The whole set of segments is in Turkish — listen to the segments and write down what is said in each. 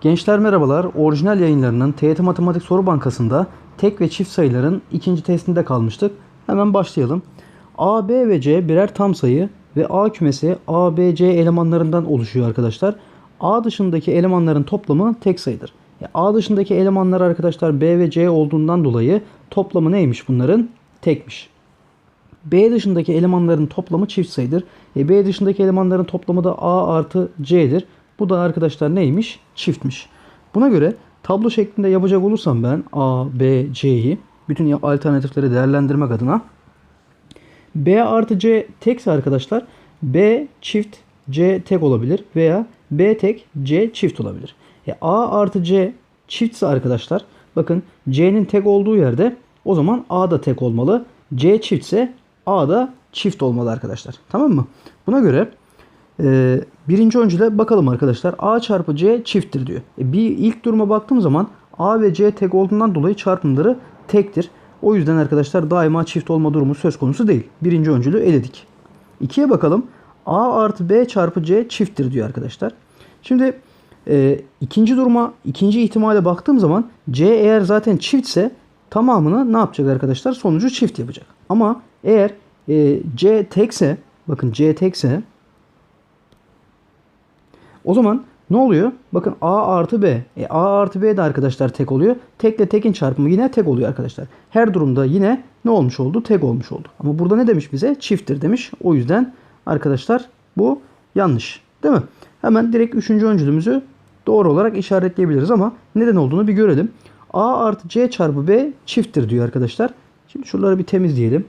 Gençler merhabalar. Orijinal yayınlarının TYT Matematik Soru Bankası'nda tek ve çift sayıların ikinci testinde kalmıştık. Hemen başlayalım. A, B ve C birer tam sayı ve A kümesi A, B, C elemanlarından oluşuyor arkadaşlar. A dışındaki elemanların toplamı tek sayıdır. A dışındaki elemanlar arkadaşlar B ve C olduğundan dolayı toplamı neymiş bunların? Tekmiş. B dışındaki elemanların toplamı çift sayıdır. E, B dışındaki elemanların toplamı da A artı C'dir. Bu da arkadaşlar neymiş? Çiftmiş. Buna göre tablo şeklinde yapacak olursam ben A, B, C'yi bütün alternatifleri değerlendirmek adına B artı C tekse arkadaşlar B çift C tek olabilir veya B tek C çift olabilir. E, A artı C çiftse arkadaşlar bakın C'nin tek olduğu yerde o zaman A da tek olmalı. C çiftse A da çift olmalı arkadaşlar. Tamam mı? Buna göre e, birinci öncüle bakalım arkadaşlar. A çarpı C çifttir diyor. E, bir ilk duruma baktığım zaman A ve C tek olduğundan dolayı çarpımları tektir. O yüzden arkadaşlar daima çift olma durumu söz konusu değil. Birinci öncülü eledik. İkiye bakalım. A artı B çarpı C çifttir diyor arkadaşlar. Şimdi e, ikinci duruma, ikinci ihtimale baktığım zaman C eğer zaten çiftse tamamını ne yapacak arkadaşlar? Sonucu çift yapacak. Ama eğer e, C tekse, bakın C tekse o zaman ne oluyor? Bakın A artı B. E, A artı B de arkadaşlar tek oluyor. Tekle tekin çarpımı yine tek oluyor arkadaşlar. Her durumda yine ne olmuş oldu? Tek olmuş oldu. Ama burada ne demiş bize? Çifttir demiş. O yüzden arkadaşlar bu yanlış. Değil mi? Hemen direkt üçüncü öncülümüzü doğru olarak işaretleyebiliriz ama neden olduğunu bir görelim. A artı C çarpı B çifttir diyor arkadaşlar. Şimdi şuraları bir temizleyelim.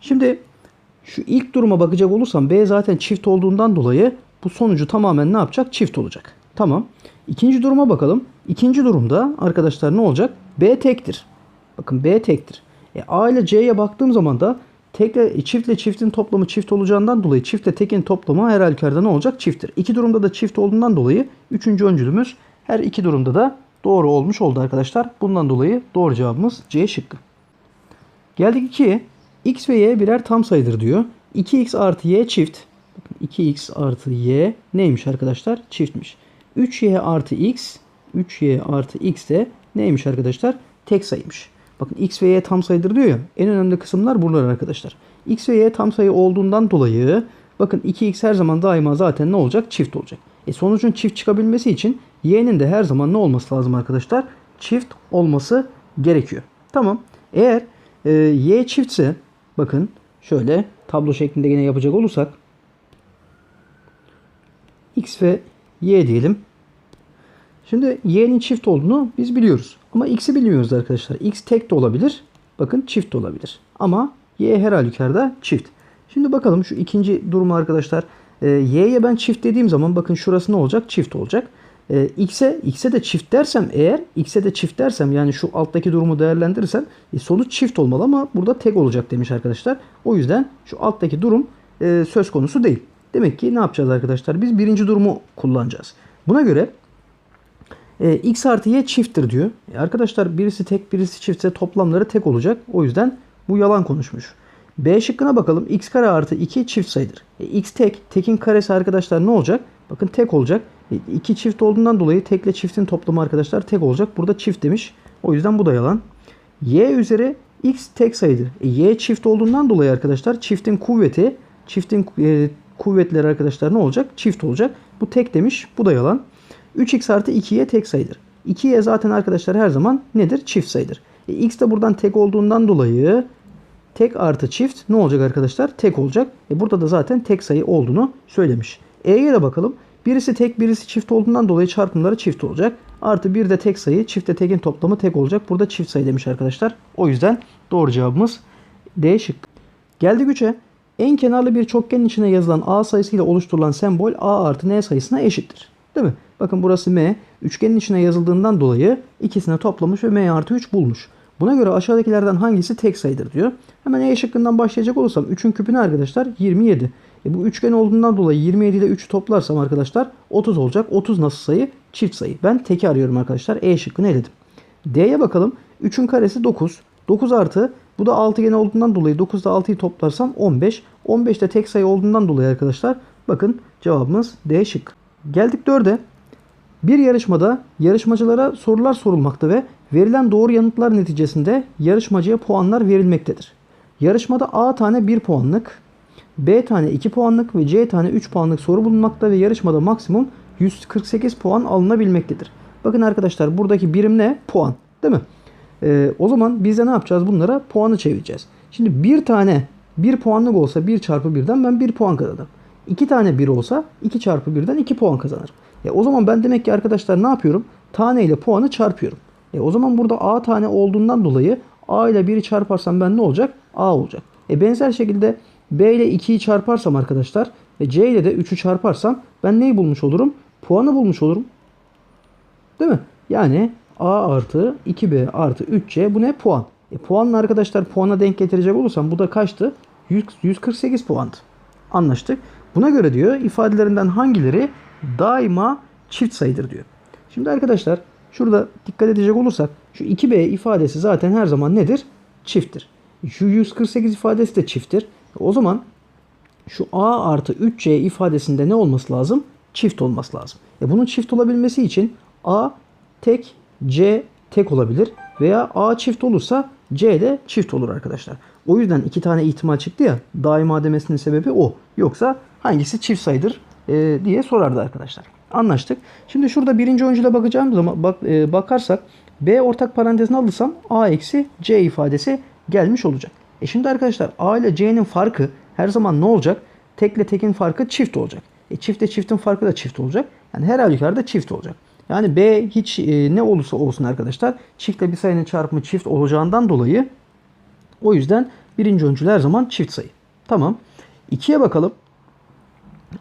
Şimdi şu ilk duruma bakacak olursam B zaten çift olduğundan dolayı bu sonucu tamamen ne yapacak? Çift olacak. Tamam. İkinci duruma bakalım. İkinci durumda arkadaşlar ne olacak? B tektir. Bakın B tektir. E, A ile C'ye baktığım zaman da tekle, çiftle çiftin toplamı çift olacağından dolayı çiftle tekin toplamı her halükarda ne olacak? Çifttir. İki durumda da çift olduğundan dolayı üçüncü öncülümüz her iki durumda da doğru olmuş oldu arkadaşlar. Bundan dolayı doğru cevabımız C şıkkı. Geldik 2'ye. X ve Y birer tam sayıdır diyor. 2x artı y çift. Bakın 2x artı y neymiş arkadaşlar? Çiftmiş. 3y artı x 3y artı x de neymiş arkadaşlar? Tek sayıymış. Bakın x ve y tam sayıdır diyor ya. En önemli kısımlar bunlar arkadaşlar. x ve y tam sayı olduğundan dolayı bakın 2x her zaman daima zaten ne olacak? Çift olacak. E sonucun çift çıkabilmesi için y'nin de her zaman ne olması lazım arkadaşlar? Çift olması gerekiyor. Tamam. Eğer e, y çiftse bakın şöyle tablo şeklinde yine yapacak olursak x ve y diyelim. Şimdi y'nin çift olduğunu biz biliyoruz. Ama x'i bilmiyoruz arkadaşlar. x tek de olabilir. Bakın çift de olabilir. Ama y her halükarda çift. Şimdi bakalım şu ikinci durumu arkadaşlar. E, y'ye ben çift dediğim zaman bakın şurası ne olacak? Çift olacak. E, x'e x'e de çift dersem eğer x'e de çift dersem yani şu alttaki durumu değerlendirirsem e, sonuç çift olmalı ama burada tek olacak demiş arkadaşlar. O yüzden şu alttaki durum e, söz konusu değil. Demek ki ne yapacağız arkadaşlar? Biz birinci durumu kullanacağız. Buna göre e, x artı y çifttir diyor. E, arkadaşlar birisi tek birisi çiftse toplamları tek olacak. O yüzden bu yalan konuşmuş. B şıkkına bakalım. x kare artı 2 çift sayıdır. E, x tek. Tekin karesi arkadaşlar ne olacak? Bakın tek olacak. 2 çift olduğundan dolayı tekle çiftin toplamı arkadaşlar tek olacak. Burada çift demiş. O yüzden bu da yalan. Y üzeri x tek sayıdır. E, y çift olduğundan dolayı arkadaşlar çiftin kuvveti çiftin e, kuvvetleri arkadaşlar ne olacak? Çift olacak. Bu tek demiş. Bu da yalan. 3x artı 2y tek sayıdır. 2y zaten arkadaşlar her zaman nedir? Çift sayıdır. E, x de buradan tek olduğundan dolayı tek artı çift ne olacak arkadaşlar? Tek olacak. E, burada da zaten tek sayı olduğunu söylemiş. E'ye de bakalım. Birisi tek birisi çift olduğundan dolayı çarpımları çift olacak. Artı bir de tek sayı çifte tekin toplamı tek olacak. Burada çift sayı demiş arkadaşlar. O yüzden doğru cevabımız D şık. Geldik 3'e. En kenarlı bir çokgenin içine yazılan A sayısıyla oluşturulan sembol A artı N sayısına eşittir. Değil mi? Bakın burası M. Üçgenin içine yazıldığından dolayı ikisini toplamış ve M artı 3 bulmuş. Buna göre aşağıdakilerden hangisi tek sayıdır diyor. Hemen E şıkkından başlayacak olursam 3'ün küpü ne arkadaşlar? 27. E bu üçgen olduğundan dolayı 27 ile 3'ü toplarsam arkadaşlar 30 olacak. 30 nasıl sayı? Çift sayı. Ben teki arıyorum arkadaşlar. E şıkkını eledim. D'ye bakalım. 3'ün karesi 9. 9 artı bu da altıgen olduğundan dolayı 9'da 6'yı toplarsam 15. 15 de tek sayı olduğundan dolayı arkadaşlar bakın cevabımız D şık. Geldik 4'e. Bir yarışmada yarışmacılara sorular sorulmakta ve verilen doğru yanıtlar neticesinde yarışmacıya puanlar verilmektedir. Yarışmada A tane 1 puanlık, B tane 2 puanlık ve C tane 3 puanlık soru bulunmakta ve yarışmada maksimum 148 puan alınabilmektedir. Bakın arkadaşlar buradaki birim ne? Puan. Değil mi? Ee, o zaman biz de ne yapacağız? Bunlara puanı çevireceğiz. Şimdi bir tane 1 puanlık olsa 1 çarpı 1'den ben 1 puan kazanırım. 2 tane 1 olsa 2 çarpı 1'den 2 puan kazanırım. E, o zaman ben demek ki arkadaşlar ne yapıyorum? Tane ile puanı çarpıyorum. E, o zaman burada A tane olduğundan dolayı A ile 1'i çarparsam ben ne olacak? A olacak. E, benzer şekilde B ile 2'yi çarparsam arkadaşlar ve C ile de 3'ü çarparsam ben neyi bulmuş olurum? Puanı bulmuş olurum. Değil mi? Yani A artı 2B artı 3C bu ne? Puan. E, puanla arkadaşlar puana denk getirecek olursam bu da kaçtı? 100, 148 puandı. Anlaştık. Buna göre diyor ifadelerinden hangileri daima çift sayıdır diyor. Şimdi arkadaşlar şurada dikkat edecek olursak şu 2B ifadesi zaten her zaman nedir? Çifttir. Şu 148 ifadesi de çifttir. O zaman şu A artı 3C ifadesinde ne olması lazım? Çift olması lazım. E bunun çift olabilmesi için A tek, C tek olabilir. Veya A çift olursa C de çift olur arkadaşlar. O yüzden iki tane ihtimal çıktı ya. Daima demesinin sebebi o. Yoksa hangisi çift sayıdır e, diye sorardı arkadaşlar. Anlaştık. Şimdi şurada birinci öncüle bakacağım zaman bak, e, bakarsak B ortak parantezine alırsam A eksi C ifadesi gelmiş olacak. E şimdi arkadaşlar A ile C'nin farkı her zaman ne olacak? Tekle tekin farkı çift olacak. E çiftle çiftin farkı da çift olacak. Yani her halükarda çift olacak. Yani B hiç e, ne olursa olsun arkadaşlar çiftle bir sayının çarpımı çift olacağından dolayı o yüzden birinci öncül her zaman çift sayı. Tamam. 2'ye bakalım.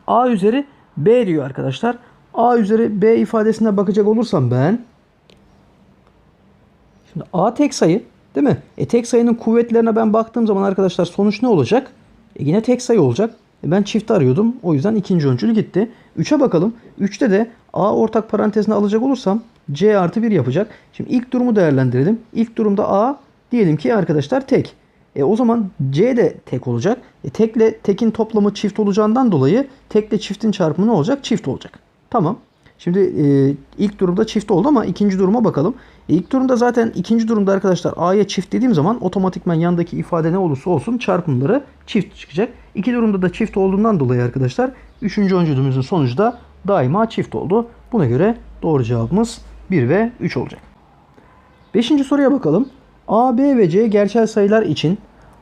A üzeri B diyor arkadaşlar. A üzeri B ifadesine bakacak olursam ben Şimdi A tek sayı değil mi? E tek sayının kuvvetlerine ben baktığım zaman arkadaşlar sonuç ne olacak? E yine tek sayı olacak. E ben çift arıyordum. O yüzden ikinci öncül gitti. 3'e bakalım. 3'te de A ortak parantezine alacak olursam C artı 1 yapacak. Şimdi ilk durumu değerlendirelim. İlk durumda A diyelim ki arkadaşlar tek. E o zaman C de tek olacak. E tekle tekin toplamı çift olacağından dolayı tekle çiftin çarpımı ne olacak? Çift olacak. Tamam. Şimdi e, ilk durumda çift oldu ama ikinci duruma bakalım. E, ilk durumda zaten ikinci durumda arkadaşlar A'ya çift dediğim zaman otomatikman yandaki ifade ne olursa olsun çarpımları çift çıkacak. İki durumda da çift olduğundan dolayı arkadaşlar üçüncü öncülümüzün sonucu da daima çift oldu. Buna göre doğru cevabımız 1 ve 3 olacak. Beşinci soruya bakalım. A, B ve C gerçel sayılar için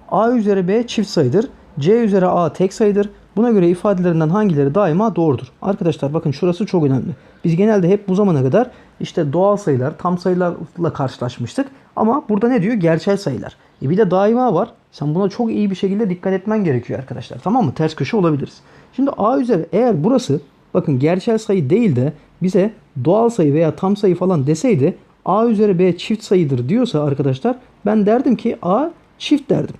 A üzeri B çift sayıdır. C üzeri A tek sayıdır. Buna göre ifadelerinden hangileri daima doğrudur? Arkadaşlar bakın şurası çok önemli. Biz genelde hep bu zamana kadar işte doğal sayılar, tam sayılarla karşılaşmıştık. Ama burada ne diyor? Gerçel sayılar. E bir de daima var. Sen buna çok iyi bir şekilde dikkat etmen gerekiyor arkadaşlar. Tamam mı? Ters köşe olabiliriz. Şimdi A üzeri eğer burası bakın gerçel sayı değil de bize doğal sayı veya tam sayı falan deseydi A üzeri B çift sayıdır diyorsa arkadaşlar ben derdim ki A çift derdim.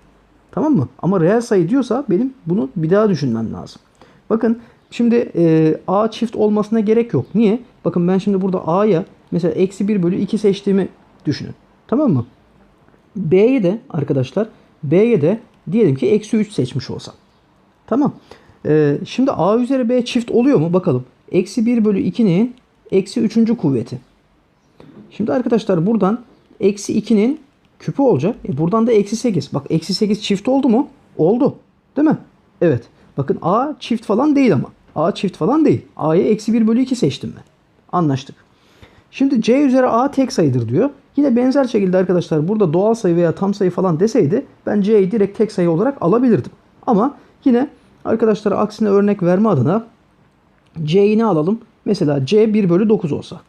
Tamam mı? Ama reel sayı diyorsa benim bunu bir daha düşünmem lazım. Bakın şimdi e, A çift olmasına gerek yok. Niye? Bakın ben şimdi burada A'ya mesela eksi 1 bölü 2 seçtiğimi düşünün. Tamam mı? B'ye de arkadaşlar B'ye de diyelim ki eksi 3 seçmiş olsam. Tamam. E, şimdi A üzeri B çift oluyor mu? Bakalım. Eksi 1 bölü 2'nin eksi 3. kuvveti. Şimdi arkadaşlar buradan eksi 2'nin küpü olacak. E buradan da eksi 8. Bak eksi 8 çift oldu mu? Oldu. Değil mi? Evet. Bakın A çift falan değil ama. A çift falan değil. A'ya eksi 1 bölü 2 seçtim ben. Anlaştık. Şimdi C üzeri A tek sayıdır diyor. Yine benzer şekilde arkadaşlar burada doğal sayı veya tam sayı falan deseydi ben C'yi direkt tek sayı olarak alabilirdim. Ama yine arkadaşlara aksine örnek verme adına C'yi ne alalım? Mesela C 1 bölü 9 olsa.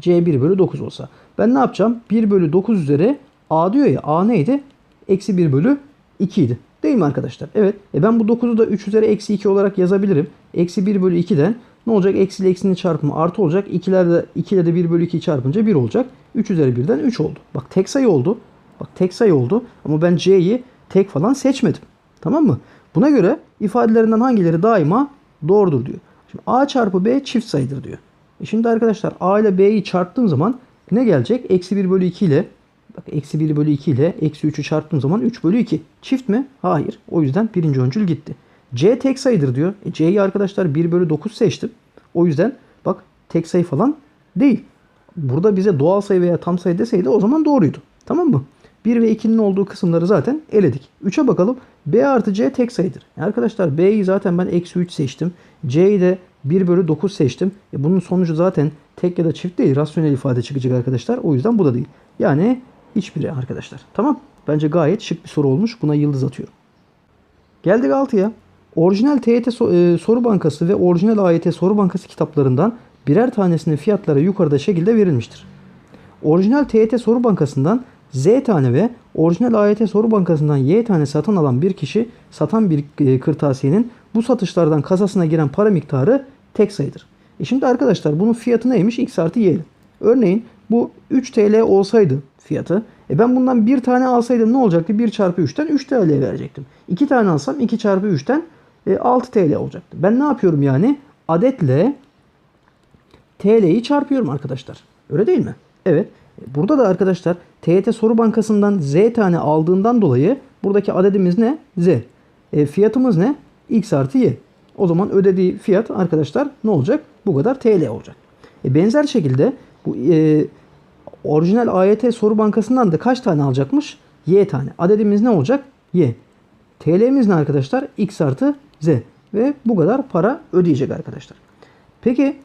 C 1 bölü 9 olsa. Ben ne yapacağım? 1 bölü 9 üzeri A diyor ya. A neydi? Eksi 1 bölü 2 idi. Değil mi arkadaşlar? Evet. E ben bu 9'u da 3 üzeri eksi 2 olarak yazabilirim. Eksi 1 bölü 2'den ne olacak? Eksi ile eksinin çarpımı artı olacak. 2'ler de 2 ile de 1 bölü 2'yi çarpınca 1 olacak. 3 üzeri 1'den 3 oldu. Bak tek sayı oldu. Bak tek sayı oldu. Ama ben C'yi tek falan seçmedim. Tamam mı? Buna göre ifadelerinden hangileri daima doğrudur diyor. Şimdi A çarpı B çift sayıdır diyor. E şimdi arkadaşlar A ile B'yi çarptığım zaman ne gelecek? Eksi 1 bölü 2 ile Bak eksi 1 bölü 2 ile eksi 3'ü çarptığım zaman 3 bölü 2. Çift mi? Hayır. O yüzden birinci öncül gitti. C tek sayıdır diyor. E, C'yi arkadaşlar 1 bölü 9 seçtim. O yüzden bak tek sayı falan Değil. Burada bize doğal sayı veya tam sayı deseydi o zaman doğruydu. Tamam mı? 1 ve 2'nin olduğu kısımları zaten eledik. 3'e bakalım. B artı C tek sayıdır. E arkadaşlar B'yi zaten ben eksi 3 seçtim. C'yi de 1 bölü 9 seçtim. E bunun sonucu zaten tek ya da çift değil. Rasyonel ifade çıkacak arkadaşlar. O yüzden bu da değil. Yani hiçbiri arkadaşlar. Tamam. Bence gayet şık bir soru olmuş. Buna yıldız atıyorum. Geldik 6'ya. Orijinal TYT so- e, soru bankası ve orijinal AYT soru bankası kitaplarından birer tanesinin fiyatları yukarıda şekilde verilmiştir. Orijinal TYT soru bankasından Z tane ve orijinal AYT soru bankasından Y tane satın alan bir kişi satan bir e, kırtasiyenin bu satışlardan kasasına giren para miktarı tek sayıdır. E şimdi arkadaşlar bunun fiyatı neymiş? X artı Y. Örneğin bu 3 TL olsaydı fiyatı. E ben bundan bir tane alsaydım ne olacaktı? 1 çarpı 3'ten 3 TL verecektim. 2 tane alsam 2 çarpı 3'ten e, 6 TL olacaktı. Ben ne yapıyorum yani? Adetle TL'yi çarpıyorum arkadaşlar. Öyle değil mi? Evet. Burada da arkadaşlar TYT soru bankasından Z tane aldığından dolayı buradaki adedimiz ne? Z. E, fiyatımız ne? X artı Y. O zaman ödediği fiyat arkadaşlar ne olacak? Bu kadar TL olacak. E, benzer şekilde bu e, orijinal AYT soru bankasından da kaç tane alacakmış? Y tane. Adedimiz ne olacak? Y. TL'miz ne arkadaşlar? X artı Z. Ve bu kadar para ödeyecek arkadaşlar. Peki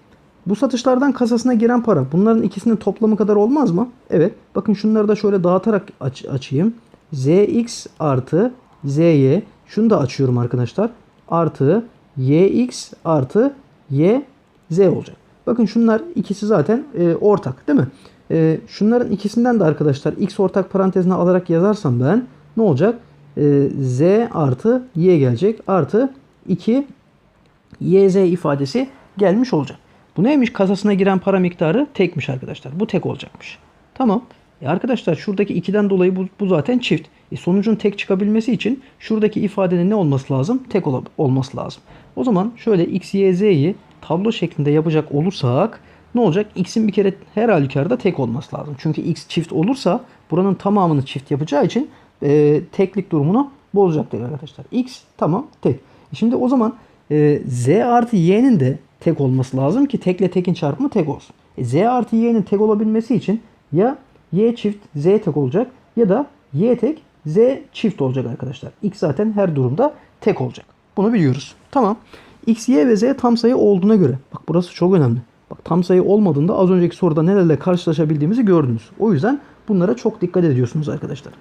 bu satışlardan kasasına giren para bunların ikisinin toplamı kadar olmaz mı? Evet. Bakın şunları da şöyle dağıtarak aç- açayım. ZX artı ZY. Şunu da açıyorum arkadaşlar. Artı YX artı YZ olacak. Bakın şunlar ikisi zaten e, ortak değil mi? E, şunların ikisinden de arkadaşlar X ortak parantezine alarak yazarsam ben ne olacak? E, Z artı Y gelecek. Artı 2 YZ ifadesi gelmiş olacak. Bu neymiş? Kasasına giren para miktarı tekmiş arkadaşlar. Bu tek olacakmış. Tamam. E arkadaşlar şuradaki 2'den dolayı bu, bu zaten çift. E sonucun tek çıkabilmesi için şuradaki ifadenin ne olması lazım? Tek ol, olması lazım. O zaman şöyle x, y, z'yi tablo şeklinde yapacak olursak ne olacak? X'in bir kere her halükarda tek olması lazım. Çünkü x çift olursa buranın tamamını çift yapacağı için e, teklik durumunu bozacaktır arkadaşlar. X tamam tek. E Şimdi o zaman e, z artı y'nin de tek olması lazım ki tekle tekin çarpımı tek olsun. E, z artı y'nin tek olabilmesi için ya y çift z tek olacak ya da y tek z çift olacak arkadaşlar. X zaten her durumda tek olacak. Bunu biliyoruz. Tamam. X, y ve z tam sayı olduğuna göre. Bak burası çok önemli. Bak tam sayı olmadığında az önceki soruda nelerle karşılaşabildiğimizi gördünüz. O yüzden bunlara çok dikkat ediyorsunuz arkadaşlar.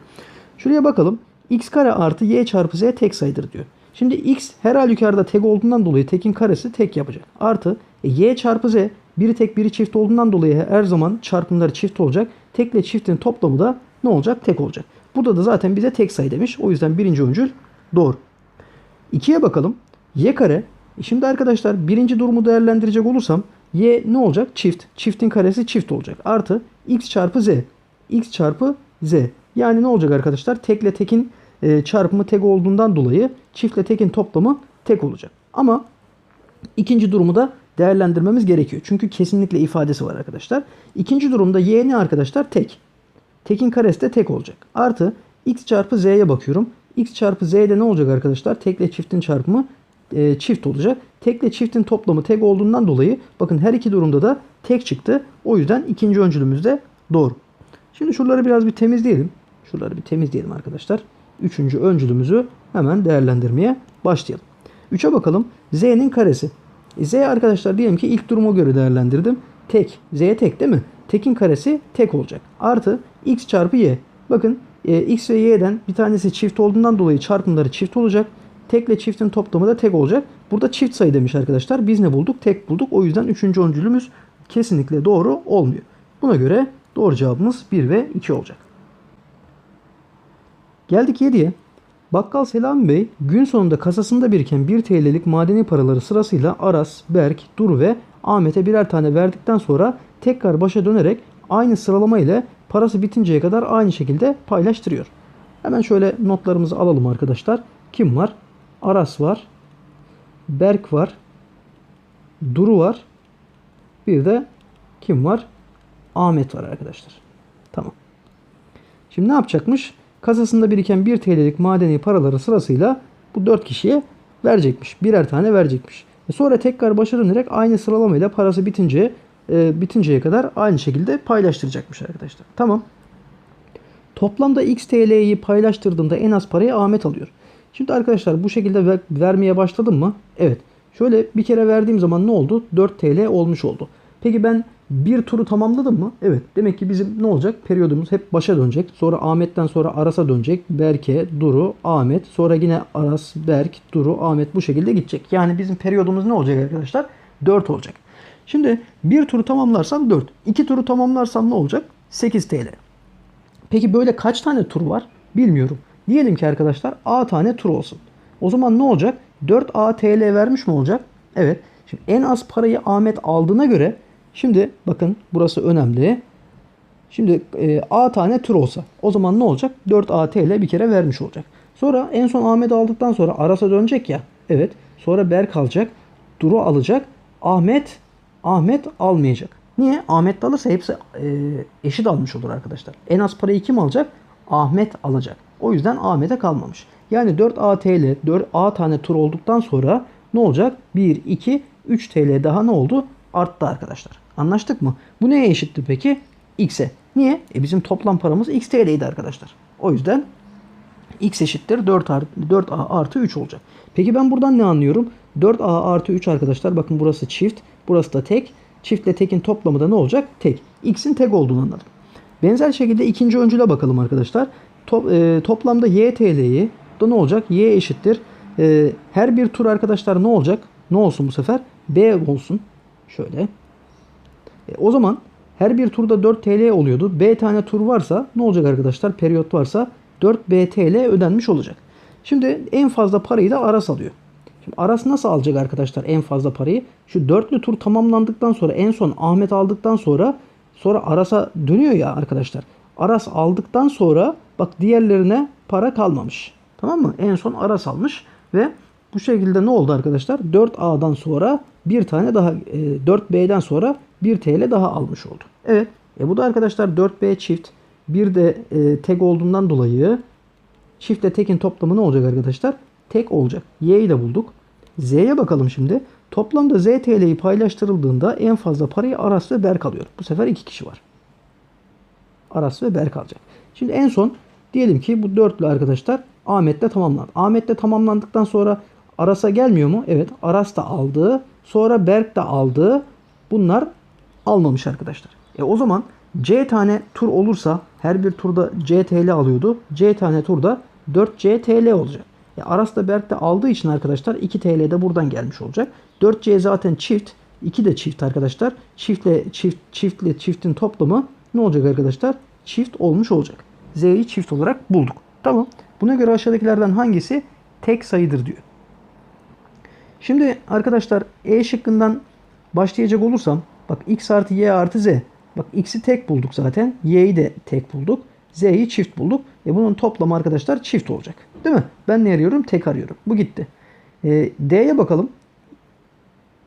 Şuraya bakalım. x kare artı y çarpı z tek sayıdır diyor. Şimdi x her halükarda tek olduğundan dolayı tekin karesi tek yapacak. Artı e, y çarpı z biri tek biri çift olduğundan dolayı her zaman çarpımları çift olacak. Tekle çiftin toplamı da ne olacak? Tek olacak. Burada da zaten bize tek sayı demiş. O yüzden birinci öncül doğru. 2'ye bakalım. Y kare. E Şimdi arkadaşlar birinci durumu değerlendirecek olursam y ne olacak? Çift. Çiftin karesi çift olacak. Artı x çarpı z. x çarpı z. Yani ne olacak arkadaşlar? Tekle tekin e, çarpımı tek olduğundan dolayı çiftle tekin toplamı tek olacak. Ama ikinci durumu da değerlendirmemiz gerekiyor. Çünkü kesinlikle ifadesi var arkadaşlar. İkinci durumda y ne arkadaşlar? Tek. Tekin karesi de tek olacak. Artı x çarpı z'ye bakıyorum. x çarpı z'de ne olacak arkadaşlar? Tekle çiftin çarpımı e, çift olacak. Tekle çiftin toplamı tek olduğundan dolayı bakın her iki durumda da tek çıktı. O yüzden ikinci öncülümüz de doğru. Şimdi şuraları biraz bir temizleyelim. Şuraları bir temizleyelim arkadaşlar. Üçüncü öncülümüzü hemen değerlendirmeye başlayalım. 3'e bakalım. Z'nin karesi. Z arkadaşlar diyelim ki ilk duruma göre değerlendirdim. Tek. Z tek değil mi? Tekin karesi tek olacak. Artı x çarpı y. Bakın e, x ve y'den bir tanesi çift olduğundan dolayı çarpımları çift olacak. Tekle çiftin toplamı da tek olacak. Burada çift sayı demiş arkadaşlar. Biz ne bulduk? Tek bulduk. O yüzden üçüncü öncülümüz kesinlikle doğru olmuyor. Buna göre doğru cevabımız 1 ve 2 olacak. Geldik 7'ye. Bakkal Selami Bey gün sonunda kasasında biriken 1 TL'lik madeni paraları sırasıyla Aras, Berk, Duru ve Ahmet'e birer tane verdikten sonra tekrar başa dönerek aynı sıralama ile parası bitinceye kadar aynı şekilde paylaştırıyor. Hemen şöyle notlarımızı alalım arkadaşlar. Kim var? Aras var. Berk var. Duru var. Bir de kim var? Ahmet var arkadaşlar. Tamam. Şimdi ne yapacakmış? Kasasında biriken 1 TL'lik madeni paraları sırasıyla bu 4 kişiye verecekmiş. Birer tane verecekmiş. E sonra tekrar başa dönerek aynı sıralamayla parası bitince e, bitinceye kadar aynı şekilde paylaştıracakmış arkadaşlar. Tamam. Toplamda X TL'yi paylaştırdığımda en az parayı Ahmet alıyor. Şimdi arkadaşlar bu şekilde ver- vermeye başladım mı? Evet. Şöyle bir kere verdiğim zaman ne oldu? 4 TL olmuş oldu. Peki ben bir turu tamamladım mı? Evet. Demek ki bizim ne olacak? Periyodumuz hep başa dönecek. Sonra Ahmet'ten sonra Aras'a dönecek. Berke, Duru, Ahmet. Sonra yine Aras, Berk, Duru, Ahmet bu şekilde gidecek. Yani bizim periyodumuz ne olacak arkadaşlar? 4 olacak. Şimdi bir turu tamamlarsam 4. 2 turu tamamlarsam ne olacak? 8 TL. Peki böyle kaç tane tur var? Bilmiyorum. Diyelim ki arkadaşlar A tane tur olsun. O zaman ne olacak? 4A TL vermiş mi olacak? Evet. Şimdi en az parayı Ahmet aldığına göre şimdi bakın burası önemli. Şimdi e, A tane tur olsa o zaman ne olacak? 4A TL bir kere vermiş olacak. Sonra en son Ahmet aldıktan sonra Aras'a dönecek ya. Evet. Sonra Berk alacak. Duru alacak. Ahmet Ahmet almayacak. Niye? Ahmet de alırsa hepsi e, eşit almış olur arkadaşlar. En az parayı kim alacak? Ahmet alacak. O yüzden Ahmet'e kalmamış. Yani 4 ATL, 4 A tane tur olduktan sonra ne olacak? 1, 2, 3 TL daha ne oldu? Arttı arkadaşlar. Anlaştık mı? Bu neye eşitti peki? X'e. Niye? E bizim toplam paramız X TL'ydi arkadaşlar. O yüzden x eşittir 4 artı, 4a artı 3 olacak. Peki ben buradan ne anlıyorum? 4a artı 3 arkadaşlar bakın burası çift. Burası da tek. Çiftle tekin toplamı da ne olacak? Tek. X'in tek olduğunu anladım. Benzer şekilde ikinci öncüle bakalım arkadaşlar. Top, e, toplamda y TL'yi da ne olacak? Y eşittir. E, her bir tur arkadaşlar ne olacak? Ne olsun bu sefer? B olsun. Şöyle. E, o zaman her bir turda 4 TL oluyordu. B tane tur varsa ne olacak arkadaşlar? Periyot varsa 4 B TL ödenmiş olacak. Şimdi en fazla parayı da Aras alıyor. Şimdi Aras nasıl alacak arkadaşlar en fazla parayı? Şu dörtlü tur tamamlandıktan sonra en son Ahmet aldıktan sonra sonra Aras'a dönüyor ya arkadaşlar. Aras aldıktan sonra bak diğerlerine para kalmamış. Tamam mı? En son Aras almış ve bu şekilde ne oldu arkadaşlar? 4A'dan sonra bir tane daha e, 4B'den sonra 1 TL daha almış oldu. Evet. E bu da arkadaşlar 4B çift. Bir de e, tek olduğundan dolayı çiftle tekin toplamı ne olacak arkadaşlar? Tek olacak. Y'yi de bulduk. Z'ye bakalım şimdi. Toplamda Z TL'yi paylaştırıldığında en fazla parayı Aras ve Berk alıyor. Bu sefer iki kişi var. Aras ve Berk alacak. Şimdi en son diyelim ki bu dörtlü arkadaşlar Ahmet'le tamamlandı. Ahmet'le tamamlandıktan sonra Aras'a gelmiyor mu? Evet. Aras da aldı. Sonra Berk de aldı. Bunlar almamış arkadaşlar. E o zaman C tane tur olursa her bir turda C alıyordu. C tane turda 4C TL olacak. E Aras da Berk de aldığı için arkadaşlar 2 TL de buradan gelmiş olacak. 4C zaten çift. 2 de çift arkadaşlar. Çiftle çift çiftle çiftin toplamı ne olacak arkadaşlar? Çift olmuş olacak. Z'yi çift olarak bulduk. Tamam. Buna göre aşağıdakilerden hangisi tek sayıdır diyor. Şimdi arkadaşlar E şıkkından başlayacak olursam bak x artı y artı z. Bak x'i tek bulduk zaten. Y'yi de tek bulduk. Z'yi çift bulduk. E bunun toplamı arkadaşlar çift olacak. Değil mi? Ben ne arıyorum? Tek arıyorum. Bu gitti. E, D'ye bakalım.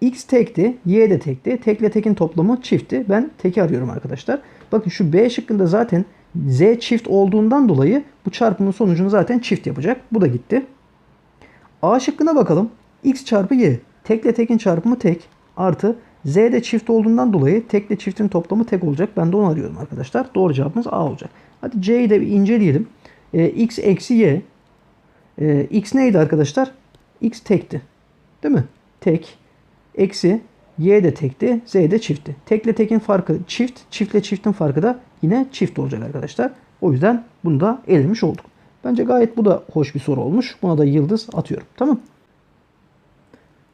X tekti. Y de tekti. Tekle tekin toplamı çiftti. Ben teki arıyorum arkadaşlar. Bakın şu B şıkkında zaten Z çift olduğundan dolayı bu çarpımın sonucunu zaten çift yapacak. Bu da gitti. A şıkkına bakalım. X çarpı Y. Tekle tekin çarpımı tek. Artı Z de çift olduğundan dolayı tekle çiftin toplamı tek olacak. Ben de onu arıyorum arkadaşlar. Doğru cevabımız A olacak. Hadi C'yi de bir inceleyelim. E, X eksi Y. E, X neydi arkadaşlar? X tekti. Değil mi? Tek. Eksi Y de tekti. Z de çiftti. Tekle tekin farkı çift. Çiftle çiftin farkı da yine çift olacak arkadaşlar. O yüzden bunu da elemiş olduk. Bence gayet bu da hoş bir soru olmuş. Buna da yıldız atıyorum. Tamam.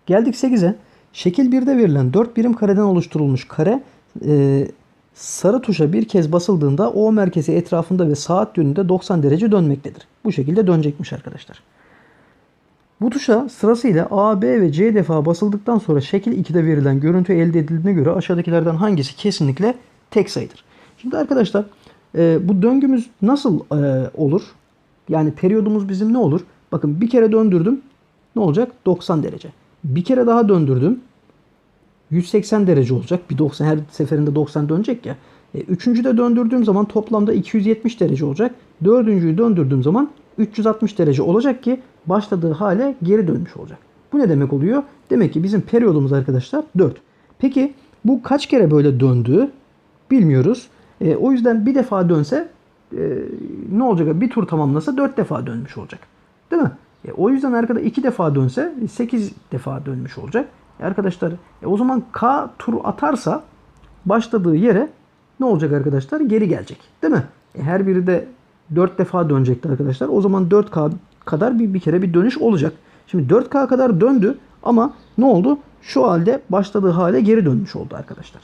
Geldik 8'e. Şekil 1'de verilen 4 birim kareden oluşturulmuş kare e, sarı tuşa bir kez basıldığında O merkezi etrafında ve saat yönünde 90 derece dönmektedir. Bu şekilde dönecekmiş arkadaşlar. Bu tuşa sırasıyla A, B ve C defa basıldıktan sonra şekil 2'de verilen görüntü elde edildiğine göre aşağıdakilerden hangisi kesinlikle tek sayıdır? Şimdi arkadaşlar e, bu döngümüz nasıl e, olur? Yani periyodumuz bizim ne olur? Bakın bir kere döndürdüm. Ne olacak? 90 derece. Bir kere daha döndürdüm. 180 derece olacak. Bir 90 her seferinde 90 dönecek ya. E, üçüncüde döndürdüğüm zaman toplamda 270 derece olacak. Dördüncüyü döndürdüğüm zaman 360 derece olacak ki başladığı hale geri dönmüş olacak. Bu ne demek oluyor? Demek ki bizim periyodumuz arkadaşlar 4. Peki bu kaç kere böyle döndü bilmiyoruz. E, o yüzden bir defa dönse e, ne olacak? Bir tur tamamlasa 4 defa dönmüş olacak. Değil mi? E, o yüzden arkada 2 defa dönse 8 defa dönmüş olacak. E, arkadaşlar e, o zaman K tur atarsa başladığı yere ne olacak arkadaşlar? Geri gelecek. Değil mi? E, her biri de 4 defa dönecekti arkadaşlar. O zaman 4K kadar bir, bir kere bir dönüş olacak. Şimdi 4K kadar döndü ama ne oldu? Şu halde başladığı hale geri dönmüş oldu arkadaşlar.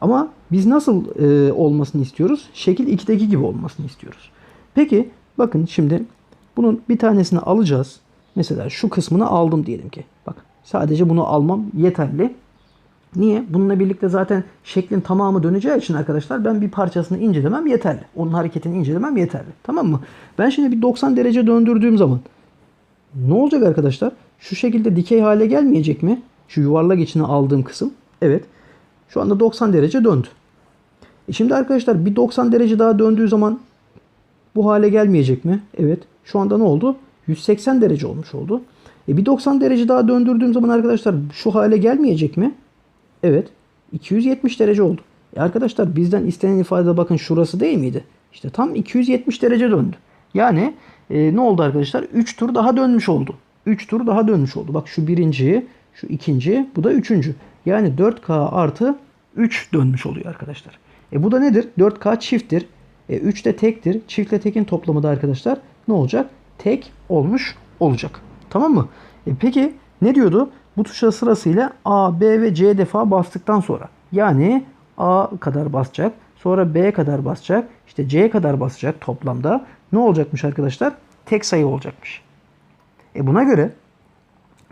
Ama biz nasıl e, olmasını istiyoruz? Şekil 2'deki gibi olmasını istiyoruz. Peki bakın şimdi bunun bir tanesini alacağız. Mesela şu kısmını aldım diyelim ki. Sadece bunu almam yeterli. Niye? Bununla birlikte zaten şeklin tamamı döneceği için arkadaşlar ben bir parçasını incelemem yeterli. Onun hareketini incelemem yeterli. Tamam mı? Ben şimdi bir 90 derece döndürdüğüm zaman ne olacak arkadaşlar? Şu şekilde dikey hale gelmeyecek mi? Şu yuvarlak içine aldığım kısım. Evet. Şu anda 90 derece döndü. E şimdi arkadaşlar bir 90 derece daha döndüğü zaman bu hale gelmeyecek mi? Evet. Şu anda ne oldu? 180 derece olmuş oldu. E bir 90 derece daha döndürdüğüm zaman arkadaşlar şu hale gelmeyecek mi? Evet. 270 derece oldu. E arkadaşlar bizden istenen ifade bakın şurası değil miydi? İşte tam 270 derece döndü. Yani e, ne oldu arkadaşlar? 3 tur daha dönmüş oldu. 3 tur daha dönmüş oldu. Bak şu birinci, şu ikinci, bu da üçüncü. Yani 4K artı 3 dönmüş oluyor arkadaşlar. E bu da nedir? 4K çifttir. E 3 de tektir. Çiftle tekin toplamı da arkadaşlar ne olacak? Tek olmuş olacak. Tamam mı? E peki ne diyordu? Bu tuşa sırasıyla A, B ve C defa bastıktan sonra. Yani A kadar basacak. Sonra B kadar basacak. işte C kadar basacak toplamda. Ne olacakmış arkadaşlar? Tek sayı olacakmış. E buna göre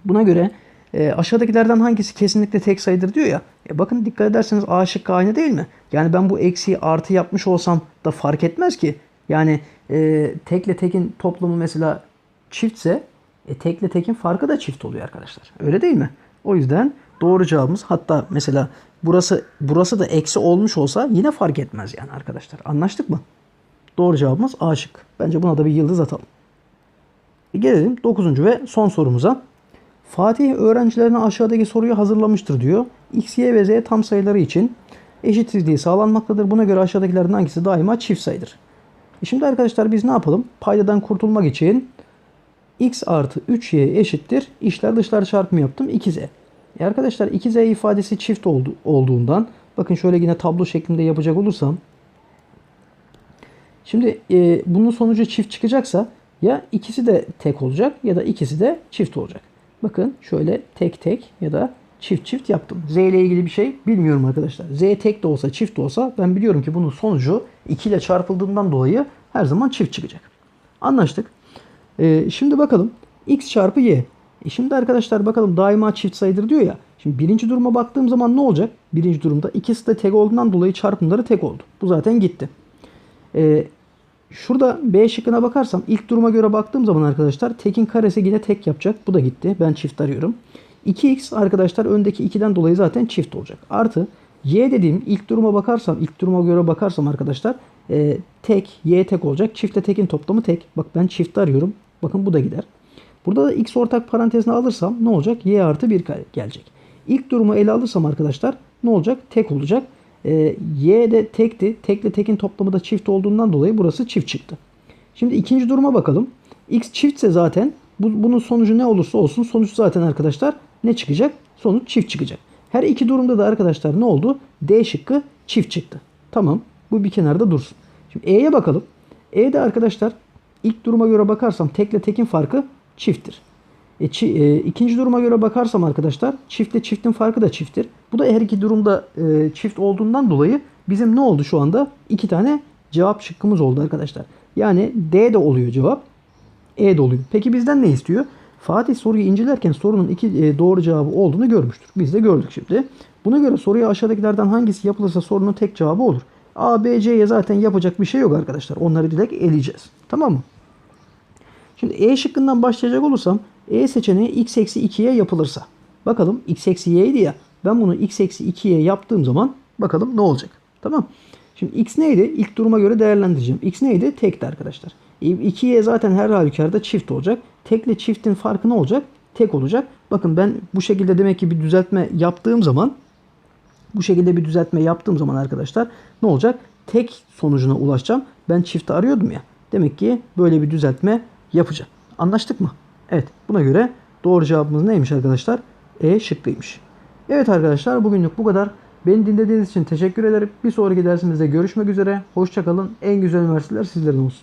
buna göre e, aşağıdakilerden hangisi kesinlikle tek sayıdır diyor ya. E bakın dikkat ederseniz A şıkkı aynı değil mi? Yani ben bu eksiği artı yapmış olsam da fark etmez ki. Yani e, tekle tekin toplamı mesela çiftse e, tekle tekin farkı da çift oluyor arkadaşlar. Öyle değil mi? O yüzden doğru cevabımız hatta mesela burası burası da eksi olmuş olsa yine fark etmez yani arkadaşlar. Anlaştık mı? Doğru cevabımız A şık. Bence buna da bir yıldız atalım. E gelelim 9. ve son sorumuza. Fatih öğrencilerine aşağıdaki soruyu hazırlamıştır diyor. X, Y ve Z tam sayıları için eşitsizliği sağlanmaktadır. Buna göre aşağıdakilerden hangisi daima çift sayıdır? E şimdi arkadaşlar biz ne yapalım? Paydadan kurtulmak için x artı 3y eşittir. İşler dışlar çarpımı yaptım 2z. E arkadaşlar 2z ifadesi çift oldu, olduğundan bakın şöyle yine tablo şeklinde yapacak olursam şimdi e, bunun sonucu çift çıkacaksa ya ikisi de tek olacak ya da ikisi de çift olacak. Bakın şöyle tek tek ya da çift çift yaptım. Z ile ilgili bir şey bilmiyorum arkadaşlar. Z tek de olsa çift de olsa ben biliyorum ki bunun sonucu 2 ile çarpıldığından dolayı her zaman çift çıkacak. Anlaştık. Ee, şimdi bakalım x çarpı y. E şimdi arkadaşlar bakalım daima çift sayıdır diyor ya. Şimdi birinci duruma baktığım zaman ne olacak? Birinci durumda ikisi de tek olduğundan dolayı çarpımları tek oldu. Bu zaten gitti. Ee, şurada B şıkkına bakarsam ilk duruma göre baktığım zaman arkadaşlar tekin karesi yine tek yapacak. Bu da gitti. Ben çift arıyorum. 2x arkadaşlar öndeki 2'den dolayı zaten çift olacak. Artı y dediğim ilk duruma bakarsam ilk duruma göre bakarsam arkadaşlar e, tek y tek olacak. Çiftle tekin toplamı tek. Bak ben çift arıyorum. Bakın bu da gider. Burada da x ortak parantezine alırsam ne olacak? y artı 1 gelecek. İlk durumu ele alırsam arkadaşlar ne olacak? Tek olacak. E, y de tekti. Tekle tekin toplamı da çift olduğundan dolayı burası çift çıktı. Şimdi ikinci duruma bakalım. x çiftse zaten bu, bunun sonucu ne olursa olsun sonuç zaten arkadaşlar ne çıkacak? Sonuç çift çıkacak. Her iki durumda da arkadaşlar ne oldu? D şıkkı çift çıktı. Tamam. Bu bir kenarda dursun. Şimdi E'ye bakalım. E'de arkadaşlar ilk duruma göre bakarsam tekle tekin farkı çifttir. E, çi, e, ikinci duruma göre bakarsam arkadaşlar çiftle çiftin farkı da çifttir. Bu da her iki durumda e, çift olduğundan dolayı bizim ne oldu şu anda? İki tane cevap şıkkımız oldu arkadaşlar. Yani D de oluyor cevap. E de oluyor. Peki bizden ne istiyor? Fatih soruyu incelerken sorunun iki e, doğru cevabı olduğunu görmüştür. Biz de gördük şimdi. Buna göre soruya aşağıdakilerden hangisi yapılırsa sorunun tek cevabı olur. A, B, C'ye zaten yapacak bir şey yok arkadaşlar. Onları direkt eleyeceğiz. Tamam mı? Şimdi E şıkkından başlayacak olursam E seçeneği x eksi 2'ye yapılırsa. Bakalım x eksi y'ydi ya. Ben bunu x eksi 2'ye yaptığım zaman bakalım ne olacak. Tamam. Şimdi x neydi? İlk duruma göre değerlendireceğim. x neydi? Tekti arkadaşlar. 2y zaten her halükarda çift olacak. Tekle çiftin farkı ne olacak? Tek olacak. Bakın ben bu şekilde demek ki bir düzeltme yaptığım zaman Bu şekilde bir düzeltme yaptığım zaman arkadaşlar ne olacak? Tek sonucuna ulaşacağım. Ben çifti arıyordum ya. Demek ki böyle bir düzeltme yapacağım. Anlaştık mı? Evet. Buna göre doğru cevabımız neymiş arkadaşlar? E şıkkıymış. Evet arkadaşlar bugünlük bu kadar. Beni dinlediğiniz için teşekkür ederim. Bir sonraki dersimizde görüşmek üzere. Hoşçakalın. En güzel üniversiteler sizlerin olsun.